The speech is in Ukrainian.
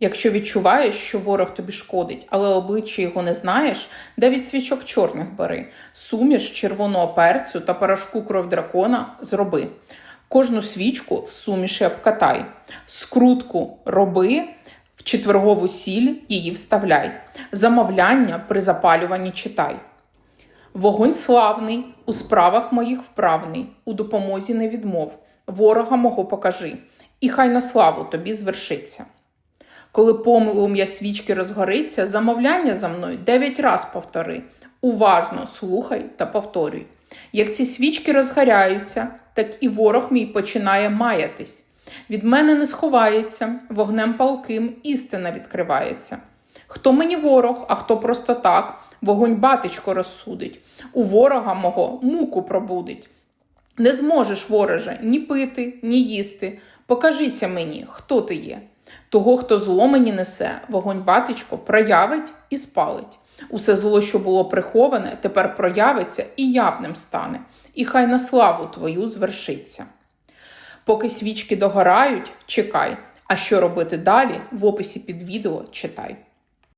Якщо відчуваєш, що ворог тобі шкодить, але обличчя його не знаєш, дев'ять свічок чорних бери, суміш червоного перцю та порошку кров дракона зроби. Кожну свічку в суміші обкатай, скрутку роби, в четвергову сіль її вставляй, замовляння при запалюванні читай. Вогонь славний, у справах моїх вправний, у допомозі не відмов, ворога мого покажи, і хай на славу тобі звершиться. Коли полум'я свічки розгориться, замовляння за мною дев'ять раз повтори. Уважно слухай та повторюй. Як ці свічки розгоряються, так і ворог мій починає маятись. Від мене не сховається, вогнем палким істина відкривається. Хто мені ворог, а хто просто так, вогонь батечко розсудить, у ворога мого муку пробудить. Не зможеш, вороже, ні пити, ні їсти. Покажися мені, хто ти є. Того, хто зло мені несе, вогонь батечко проявить і спалить. Усе зло, що було приховане, тепер проявиться і явним стане, і хай на славу твою звершиться. Поки свічки догорають, чекай, а що робити далі, в описі під відео читай.